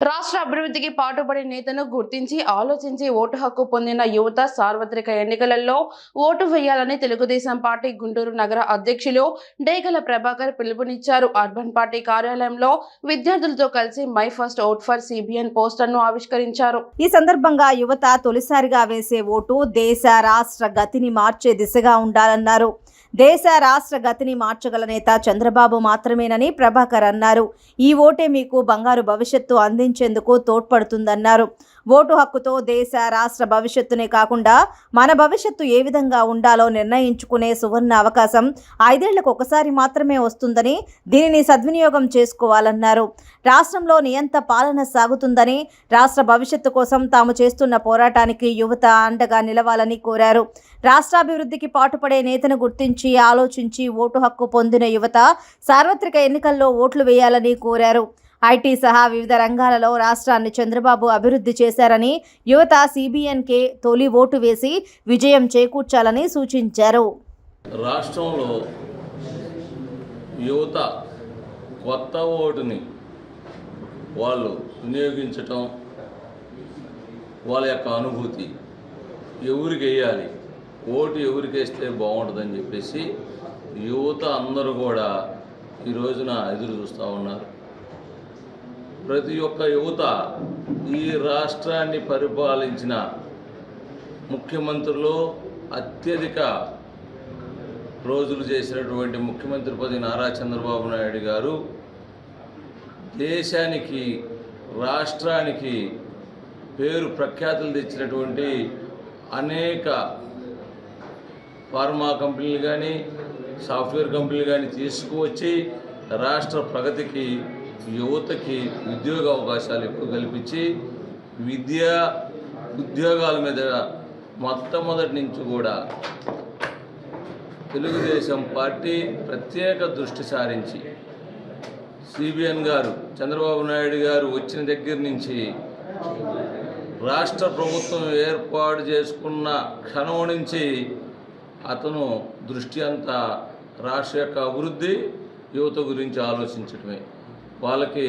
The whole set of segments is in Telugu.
రాష్ట్ర అభివృద్ధికి పాటుపడే నేతను గుర్తించి ఆలోచించి ఓటు హక్కు పొందిన యువత సార్వత్రిక ఎన్నికలలో ఓటు వేయాలని తెలుగుదేశం పార్టీ గుంటూరు నగర అధ్యక్షులు డేగల ప్రభాకర్ పిలుపునిచ్చారు. అర్బన్ పార్టీ కార్యాలయంలో విద్యార్థులతో కలిసి my first vote for CBN పోస్టర్ను ఆవిష్కరించారు. ఈ సందర్భంగా యువత తొలిసారిగా వేసే ఓటు దేశ రాష్ట్ర గతిని మార్చే దిశగా ఉండాలన్నారు. దేశ రాష్ట్ర గతిని మార్చగల నేత చంద్రబాబు మాత్రమేనని ప్రభాకర్ అన్నారు. ఈ ఓటే మీకు బంగారు భవిష్యత్తు అందించేందుకు తోడ్పడుతుందన్నారు. ఓటు హక్కుతో దేశ రాష్ట్ర భవిష్యత్తునే కాకుండా మన భవిష్యత్తు ఏ విధంగా ఉండాలో నిర్ణయించుకునే సువర్ణ అవకాశం ఐదేళ్ళకు ఒకసారి మాత్రమే వస్తుందని దీనిని సద్వినియోగం చేసుకోవాలన్నారు. రాష్ట్రంలో నియంత పాలన సాగుతుందని రాష్ట్ర భవిష్యత్తు కోసం తాము చేస్తున్న పోరాటానికి యువత అండగా నిలవాలని కోరారు. రాష్ట్రాభివృద్ధికి పాటుపడే నేతను గుర్తించి ఆలోచించి ఓటు హక్కు పొందిన యువత సార్వత్రిక ఎన్నికల్లో ఓట్లు వేయాలని కోరారు. ఐటీ సహా వివిధ రంగాలలో రాష్ట్రాన్ని చంద్రబాబు అభివృద్ధి చేశారని యువత సిబిఎన్కే తొలి ఓటు వేసి విజయం చేకూర్చాలని సూచించారు. రాష్ట్రంలో యువత కొత్త ఓటుని వాళ్ళు వినియోగించటం వాళ్ళ యొక్క అనుభూతి ఎవరికి వేయాలి ఓటు ఎవరికేస్తే బాగుంటుందని చెప్పేసి యువత అందరూ కూడా ఈ రోజున ఎదురు చూస్తూ ఉన్నారు. ప్రతి ఒక్క యువత ఈ రాష్ట్రాన్ని పరిపాలించిన ముఖ్యమంత్రులు అత్యధిక రోజులు చేసినటువంటి ముఖ్యమంత్రి పది నారా చంద్రబాబు నాయుడు గారు దేశానికి రాష్ట్రానికి పేరు ప్రఖ్యాతులు తెచ్చినటువంటి అనేక ఫార్మా కంపెనీలు కానీ సాఫ్ట్వేర్ కంపెనీలు కానీ తీసుకువచ్చి రాష్ట్ర ప్రగతికి యువతకి ఉద్యోగ అవకాశాలు ఎక్కువ కల్పించి విద్య ఉద్యోగాల మీద మొట్టమొదటి నుంచి కూడా తెలుగుదేశం పార్టీ ప్రత్యేక దృష్టి సారించి సిబిఎన్ గారు చంద్రబాబు నాయుడు గారు వచ్చిన దగ్గర నుంచి రాష్ట్ర ప్రభుత్వం ఏర్పాటు చేసుకున్న క్షణం నుంచి అతను దృష్టి అంతా రాష్ట్ర యొక్క అభివృద్ధి యువత గురించి ఆలోచించడమే వాళ్ళకి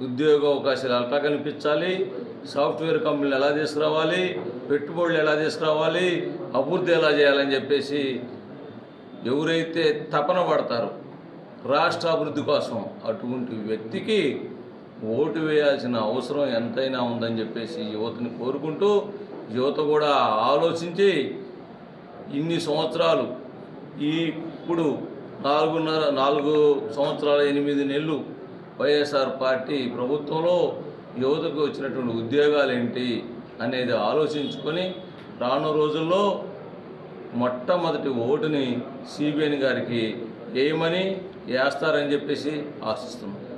ఉద్యోగ అవకాశాలు ఎలా కనిపించాలి సాఫ్ట్వేర్ కంపెనీలు ఎలా తీసుకురావాలి పెట్టుబడులు ఎలా తీసుకురావాలి అభివృద్ధి ఎలా చేయాలని చెప్పేసి ఎవరైతే తపన పడతారో రాష్ట్ర అభివృద్ధి కోసం అటువంటి వ్యక్తికి ఓటు వేయాల్సిన అవసరం ఎంతైనా ఉందని చెప్పేసి యువతని కోరుకుంటూ యువత కూడా ఆలోచించి ఇన్ని సంవత్సరాలు. ఈ ఇప్పుడు నాలుగున్నర నాలుగు సంవత్సరాల ఎనిమిది నెలలు వైఎస్ఆర్ పార్టీ ప్రభుత్వంలో యువతకు వచ్చినటువంటి ఉద్యోగాలు ఏంటి అనేది ఆలోచించుకొని రాను రోజుల్లో మొట్టమొదటి ఓటుని సిబిఎన్ గారికి వేయమని వేస్తారని చెప్పేసి ఆశిస్తున్నాం.